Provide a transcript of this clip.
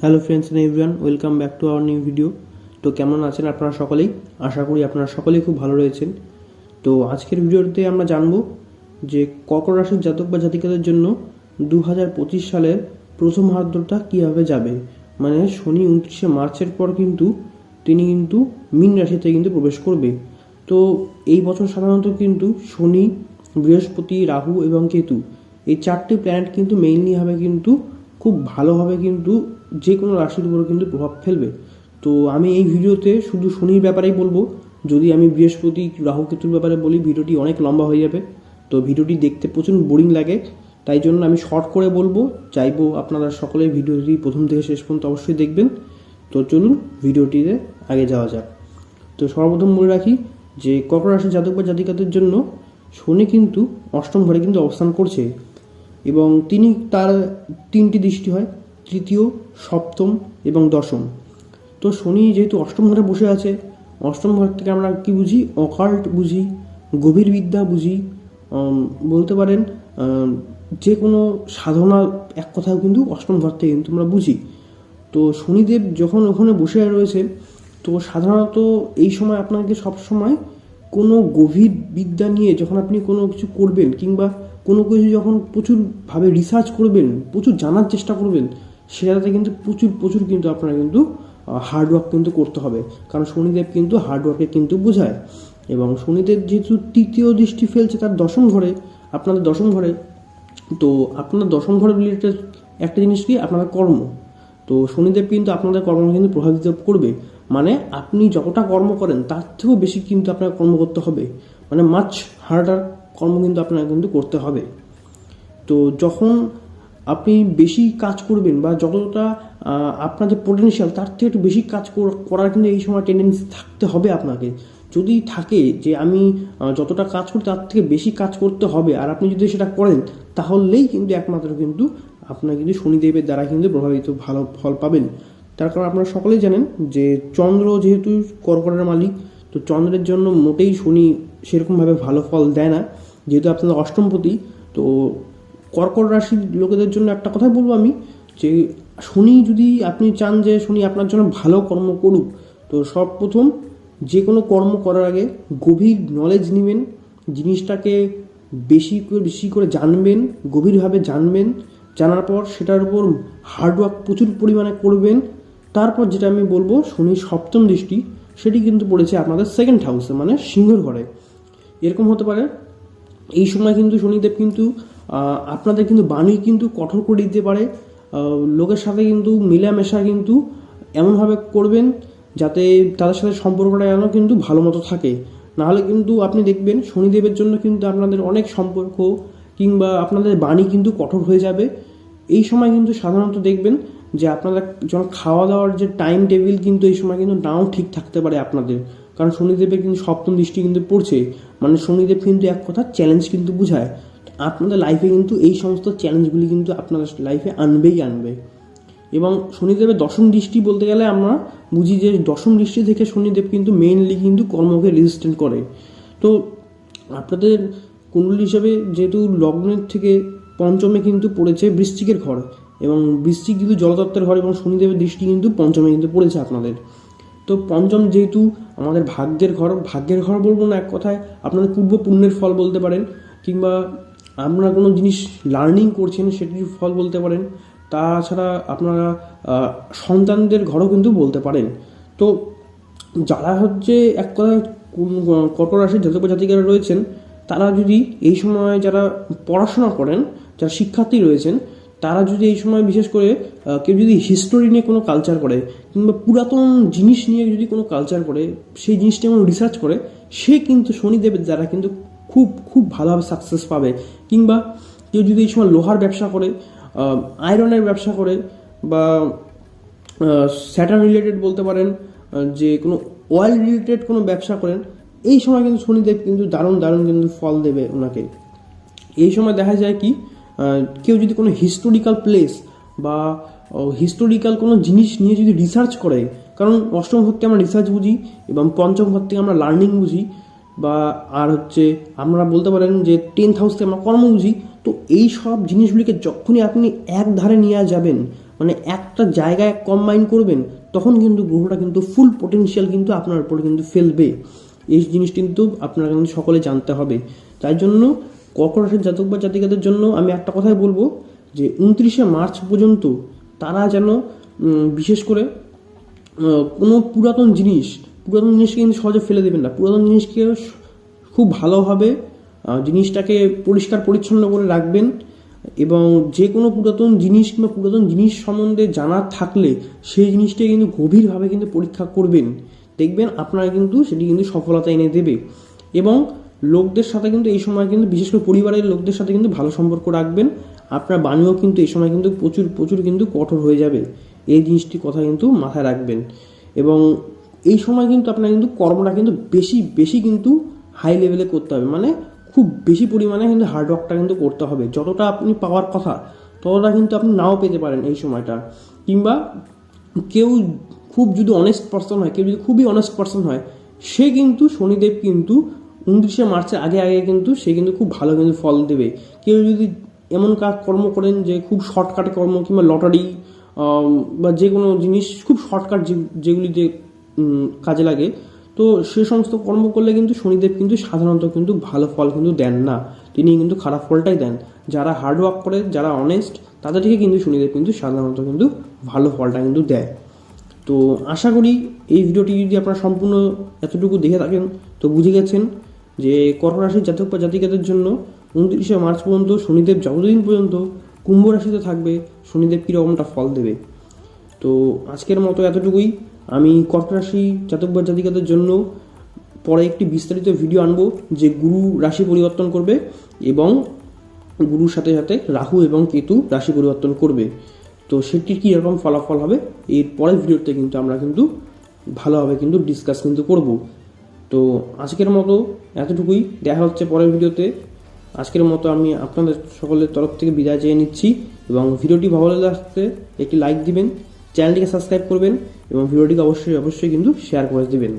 Hello friends and everyone welcome back to our new video তো কেমন আছেন আপনারা সকলেই? আশা করি আপনারা সকলেই খুব ভালো রয়েছেন। তো আজকের ভিডিওতে আমরা জানব যে কর্কট রাশির জাতক বা জাতিকাদের জন্য দু হাজার পঁচিশ সালের প্রথম আর্দ্রতা কীভাবে যাবে? মানে শনি উনত্রিশে মার্চের পর কিন্তু তিনি কিন্তু মীন রাশিতে কিন্তু প্রবেশ করবে। তো এই বছর সাধারণত কিন্তু শনি, বৃহস্পতি, রাহু এবং কেতু এই চারটি প্ল্যানেট কিন্তু মেইনলি হবে কিন্তু খুব ভালোভাবে কিন্তু যে কোনো রাশির উপর কিন্তু প্রভাব ফেলবে। তো আমি এই ভিডিওতে শুধু শনির ব্যাপারেই বলব। যদি আমি বৃহস্পতি রাহু কেতুর ব্যাপারে বলি, ভিডিওটি অনেক লম্বা হয়ে যাবে। তো ভিডিওটি দেখতে প্রচুর বোরিং লাগে। তাই জন্য আমি শর্ট করে বলব। চাইব আপনারা সকলে ভিডিওটি প্রথম থেকে শেষ পর্যন্ত অবশ্যই দেখবেন। তো চলুন ভিডিওটিতে আগে যাওয়া যাক। তো সর্বপ্রথম বলে রাখি যে কর্কট রাশির জাতক বা জাতিকাদের জন্য শনি কিন্তু অষ্টম ঘরে কিন্তু অবস্থান করছে। এবং তিনি তার তিনটি দৃষ্টি হয়, তৃতীয়, সপ্তম এবং দশম। তো শনি যেহেতু অষ্টম ঘরে বসে আছে, অষ্টম ঘর থেকে আমরা কি বুঝি? অকাল্ট বুঝি, গভীর বিদ্যা বুঝি বলতে পারেন যে কোনো সাধনা এক কথাও কিন্তু অষ্টম ঘর থেকে কিন্তু আমরা বুঝি। তো শনিদেব যখন ওখানে বসে রয়েছে, তো সাধারণত এই সময় আপনাকে সবসময় কোনো গভীর বিদ্যা নিয়ে যখন আপনি কোনো কিছু করবেন কিংবা কোনো কিছু যখন প্রচুরভাবে রিসার্চ করবেন, প্রচুর জানার চেষ্টা করবেন, সেটাতে কিন্তু প্রচুর প্রচুর কিন্তু আপনারা কিন্তু হার্ডওয়ার্ক কিন্তু করতে হবে। কারণ শনিদেব কিন্তু হার্ডওয়ার্কে কিন্তু বোঝায়। এবং শনিদেব যেহেতু তৃতীয় দৃষ্টি ফেলছে তার দশম ঘরে, আপনাদের দশম ঘরে, তো আপনার দশম ঘরে রিলেটেড একটা জিনিস কি? আপনাদের কর্ম। তো শনিদেব কিন্তু আপনাদের কর্ম কিন্তু প্রভাবিত করবে। মানে আপনি যতটা কর্ম করেন, তার থেকেও বেশি কিন্তু আপনার কর্ম করতে হবে। মানে মাছ হার্ডার কর্ম কিন্তু আপনার কিন্তু করতে হবে। তো যখন আপনি বেশি কাজ করবেন বা যতটা আপনার যে পোটেনশিয়াল তার থেকে একটু বেশি কাজ করার কিন্তু এই সময় টেন্ডেন্সি থাকতে হবে আপনাকে। যদি থাকে যে আমি যতটা কাজ করি, তার থেকে বেশি কাজ করতে হবে। আর আপনি যদি সেটা করেন, তাহলেই কিন্তু একমাত্র কিন্তু আপনার কিন্তু শনিদেবের দ্বারা কিন্তু প্রভাবিত ভালো ফল পাবেন। তার কারণ আপনারা সকলেই জানেন যে চন্দ্র যেহেতু কর্কটের মালিক, তো চন্দ্রের জন্য মোটেই শনি সেরকমভাবে ভালো ফল দেয় না। যেহেতু আপনাদের অষ্টমপতি তো কর্কট রাশির লোকেদের জন্য একটা কথাই বলব আমি, যে শনি যদি আপনি চান যে শনি আপনার জন্য ভালো কর্ম করুক, তো সর্বপ্রথম যে কোনো কর্ম করার আগে গভীর নলেজ নেবেন, জিনিসটাকে বেশি করে বেশি করে জানবেন, গভীরভাবে জানবেন, জানার পর সেটার উপর হার্ডওয়ার্ক প্রচুর পরিমাণে করবেন তারপর যেটা আমি বলব শনির সপ্তম দৃষ্টি, সেটি কিন্তু পড়েছে আপনাদের সেকেন্ড হাউসে মানে সিংহর ঘরে। এরকম হতে পারে। এই সময় কিন্তু শনিদেব কিন্তু আপনাদের কিন্তু বাণী কিন্তু কঠোর করে দিতে পারে। লোকের সাথে কিন্তু মেলামেশা কিন্তু এমনভাবে করবেন যাতে তাদের সাথে সম্পর্কটা যেন কিন্তু ভালো মতো থাকে। নাহলে কিন্তু আপনি দেখবেন শনিদেবের জন্য কিন্তু আপনাদের অনেক সম্পর্ক কিংবা আপনাদের বাণী কিন্তু কঠোর হয়ে যাবে। এই সময় কিন্তু সাধারণত দেখবেন যে আপনারা যখন খাওয়া দাওয়ার যে টাইম টেবিল কিন্তু এই সময় কিন্তু নাও ঠিক থাকতে পারে আপনাদের। কারণ শনিদেবের কিন্তু সপ্তম দৃষ্টি কিন্তু পড়ছে। মানে শনিদেব কিন্তু এক কথা চ্যালেঞ্জ কিন্তু বোঝায়। আপনাদের লাইফে কিন্তু এই সমস্ত চ্যালেঞ্জগুলি কিন্তু আপনাদের লাইফে আনবেই আনবে। এবং শনিদেবের দশম দৃষ্টি বলতে গেলে আমরা বুঝি যে দশম দৃষ্টি থেকে শনিদেব কিন্তু মেইনলি কিন্তু কর্মকে রেজিস্ট্যান্ট করে। তো আপনাদের কুণ্ডলী হিসাবে যেহেতু লগ্নের থেকে পঞ্চমে কিন্তু পড়েছে বৃশ্চিকের ঘর এবং বৃশ্চিক কিন্তু জলতত্ত্বের ঘর এবং শনিদেবের দৃষ্টি কিন্তু পঞ্চমে কিন্তু পড়েছে আপনাদের। তো পঞ্চম যেহেতু আমাদের ভাগ্যের ঘর ভাগ্যের ঘর বলব না, এক কথায় আপনাদের পূর্ব পুণ্যের ফল বলতে পারেন, কিংবা আপনারা কোনো জিনিস লার্নিং করছেন সেটির ফল বলতে পারেন, তাছাড়া আপনারা সন্তানদের ঘরও কিন্তু বলতে পারেন। তো যারা হচ্ছে এক কথায় কোন- কর্কট রাশির জাতক জাতিকারা রয়েছেন, তারা যদি এই সময় যারা পড়াশোনা করেন, যারা শিক্ষার্থী রয়েছেন তারা যদি এই সময় বিশেষ করে কেউ যদি হিস্টোরি নিয়ে কোনো কালচার করে, কিংবা পুরাতন জিনিস নিয়ে যদি কোনো কালচার করে, সেই জিনিসটা কোনো রিসার্চ করে, সে কিন্তু শনিদেবের দ্বারা কিন্তু খুব খুব ভালোভাবে সাকসেস পাবে। কিংবা কেউ যদি এই সময় লোহার ব্যবসা করে আয়রনের ব্যবসা করে, বা স্যাটার রিলেটেড বলতে পারেন যে কোনো অয়েল রিলেটেড কোনো ব্যবসা করেন, এই সময় কিন্তু শনিদেব কিন্তু দারুণ দারুণ কিন্তু ফল দেবে ওনাকে। এই সময় দেখা যায় কি কেউ যদি কোনো হিস্টোরিক্যাল প্লেস বা হিস্টোরিক্যাল কোনো জিনিস নিয়ে যদি রিসার্চ করে, কারণ অষ্টম ঘর থেকে আমরা রিসার্চ বুঝি এবং পঞ্চম ঘর থেকে আমরা লার্নিং বুঝি বা, আর হচ্ছে আমরা বলতে পারেন যে টেন্থ হাউস থেকে আমরা কর্ম বুঝি, তো এই সব জিনিসগুলিকে যখনই আপনি এক ধারে নিয়ে যাবেন মানে একটা জায়গায় কম্বাইন করবেন, তখন কিন্তু গ্রহটা কিন্তু ফুল পোটেনশিয়াল কিন্তু আপনার উপরে কিন্তু ফেলবে। এই জিনিস কিন্তু আপনারা কিন্তু সকলে জানতে হবে। তাই জন্য কর্কট রাশির জাতক বা জাতিকাদের জন্য আমি একটা কথাই বলব যে উনত্রিশে মার্চ পর্যন্ত তারা যেন বিশেষ করে কোনো পুরাতন জিনিস, পুরাতন জিনিসকে কিন্তু সহজে ফেলে দেবেন না। পুরাতন জিনিসকে খুব ভালোভাবে জিনিসটাকে পরিষ্কার পরিচ্ছন্ন করে রাখবেন এবং যে কোনো পুরাতন জিনিস কিংবা পুরাতন জিনিস সম্বন্ধে জানা থাকলে সেই জিনিসটাকে কিন্তু গভীরভাবে কিন্তু পরীক্ষা করবেন। দেখবেন আপনারা কিন্তু সেটি কিন্তু সফলতা এনে দেবে। এবং লোকদের সাথে কিন্তু এই সময় কিন্তু, বিশেষ করে পরিবারের লোকদের সাথে কিন্তু ভালো সম্পর্ক রাখবেন। আপনার বাণীও কিন্তু এই সময় কিন্তু প্রচুর প্রচুর কিন্তু কঠোর হয়ে যাবে। এই জিনিসটির কথা কিন্তু মাথায় রাখবেন। এবং এই সময় কিন্তু আপনার কিন্তু কর্মটা কিন্তু বেশি বেশি কিন্তু হাই লেভেলে করতে হবে। মানে খুব বেশি পরিমাণে কিন্তু হার্ডওয়ার্কটা কিন্তু করতে হবে। যতটা আপনি পাওয়ার কথা, ততটা কিন্তু আপনি নাও পেতে পারেন এই সময়টা। কিংবা কেউ খুব যদি অনেস্ট পার্সন হয়, কেউ যদি খুবই অনেস্ট পার্সন হয়, সে কিন্তু শনিদেব কিন্তু উনত্রিশে মার্চের আগে আগে কিন্তু সে কিন্তু খুব ভালো কিন্তু ফল দেবে। কেউ যদি এমন কাজ কর্ম করেন যে খুব শর্টকাটে কর্ম কিংবা লটারি বা যে কোনো জিনিস খুব শর্টকাট যেগুলিতে কাজে লাগে, তো সে সমস্ত কর্ম করলে কিন্তু শনিদেব কিন্তু সাধারণত কিন্তু ভালো ফল কিন্তু দেন না। তিনি কিন্তু খারাপ ফলটাই দেন। যারা হার্ড ওয়ার্ক করে, যারা অনেস্ট তাদেরকে কিন্তু শনিদেব কিন্তু সাধারণত কিন্তু ভালো ফলটা কিন্তু দেয়। তো আশা করি এই ভিডিওটি যদি আপনারা সম্পূর্ণ এতটুকু দেখে থাকেন, তো বুঝে গেছেন যে কর্ক রাশির জাতক বা জাতিকাদের জন্য উনত্রিশে মার্চ পর্যন্ত শনিদেব যতদিন পর্যন্ত কুম্ভ রাশিতে থাকবে, শনিদেব কীরকমটা ফল দেবে? তো আজকের মতো এতটুকুই। আমি কর্ক রাশি, জাতক বা জাতিকাদের জন্য পরে একটি বিস্তারিত ভিডিও আনব যে গুরু রাশি পরিবর্তন করবে এবং গুরুর সাথে সাথে রাহু এবং কেতু রাশি পরিবর্তন করবে। তো সেটির কী রকম ফলাফল হবে? এর পরের ভিডিওতে কিন্তু আমরা কিন্তু ভালোভাবে কিন্তু ডিসকাস কিন্তু করব। তো আজকের মতো এতটুকুই। দেখা হচ্ছে পরের ভিডিওতে। আজকের মতো আমি আপনাদের সকলের তরফ থেকে বিদায় চেয়ে নিচ্ছি এবং ভিডিওটি ভালো লাগলে আসতে একটি লাইক দিবেন, চ্যানেলটিকে সাবস্ক্রাইব করবেন এবং ভিডিওটিকে অবশ্যই অবশ্যই কিন্তু শেয়ার করে দিবেন।